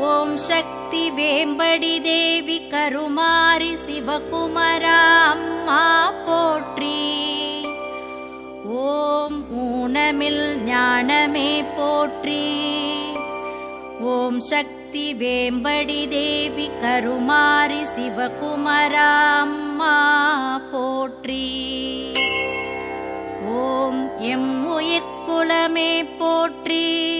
ஓம் சக்தி வேம்படி தேவி கருமாரி சிவகுமரா அம்மா போற்றி. ஓம் ஊனமில் ஞானமே போற்றி. ஓம் சக்தி வேம்படி தேவி கருமாரி சிவகுமரா அம்மா போற்றி. ஓம் எம் உயிர்குலமே போற்றி.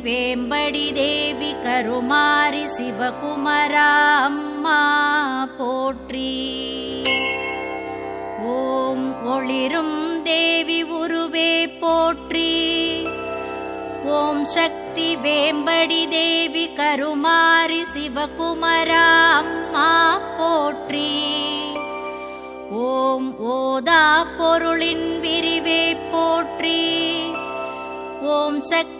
வேம்படி தேவி கருமாரி சிவகுமரா அம்மா போற்றி ஓம் ஒளிரும் தேவி உருவே போற்றி ஓம் சக்தி வேம்படி தேவி கருமாரி சிவகுமரா அம்மா போற்றி ஓம் ஓதா பொருளின் விரிவே போற்றி ஓம் சக்தி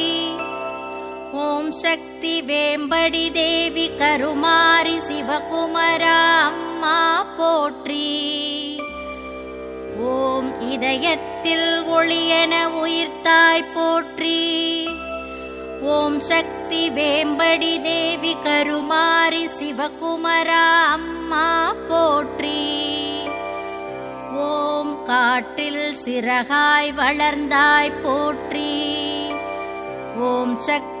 ஓம் சக்தி வேம்படி தேவி கருமாரி சிவகுமரா அம்மா போற்றி. ஓம் இதயத்தில் ஒளியென உயிர்த்தாய் போற்றி. ஓம் சக்தி வேம்படி தேவி கருமாரி சிவகுமரா அம்மா போற்றி. ஓம் காற்றில் சிறகாய் வளர்ந்தாய் போற்றி. ஓம் சக்தி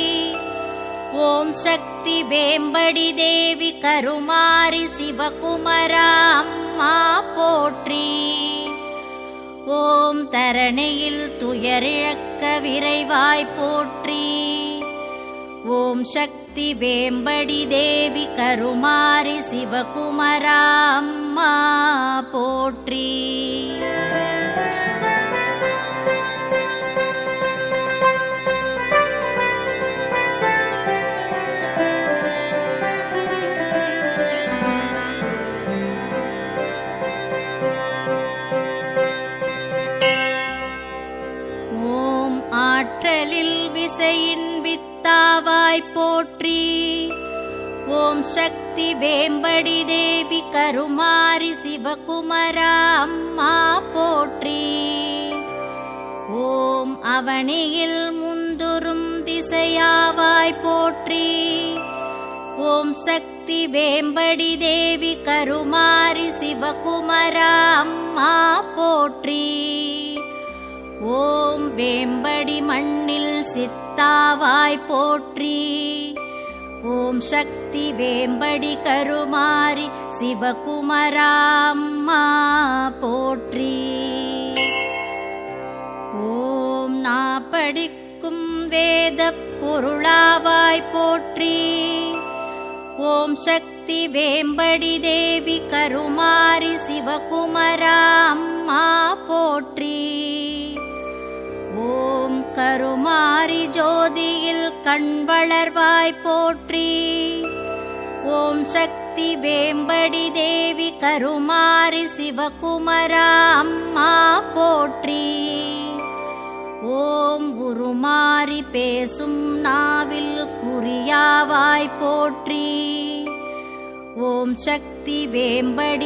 ஓம் சக்தி வேம்படி தேவி கருமாரி சிவகுமரா அம்மா போற்றி. ஓம் தரணியில் துயரிழக்க விரைவாய் போற்றி. ஓம் சக்தி வேம்படி தேவி கருமாரி சிவகுமரா அம்மா போற்றி. வித்தாவாய் போற்றி. ஓம் சக்தி வேம்படி தேவி கருமாரி சிவகுமரா அம்மா போற்றி. ஓம் அவனியில் முந்துரும் திசையாவாய் போற்றி. ஓம் சக்தி வேம்படி தேவி கருமாரி சிவகுமரா அம்மா போற்றி. ஓம் வேம்படி மண்ணில் சித்த தாவாய் போற்றி. ஓம் சக்தி வேம்படி கருமாரி சிவகுமராம்மா போற்றி. ஓம் நாப்படிக்கும் வேத பொருளாவாய் போற்றி. ஓம் சக்தி வேம்படி தேவி கருமாரி சிவகுமராம்மா போற்றி. கண் வளர்வாய் போற்றி. ஓம் சக்தி வேம்படி தேவி கருமாரி சிவகுமரா அம்மா போற்றி. ஓம் உருமாறி பேசும் நாவில் குறியாவாய் போற்றி. ஓம் சக்தி வேம்படி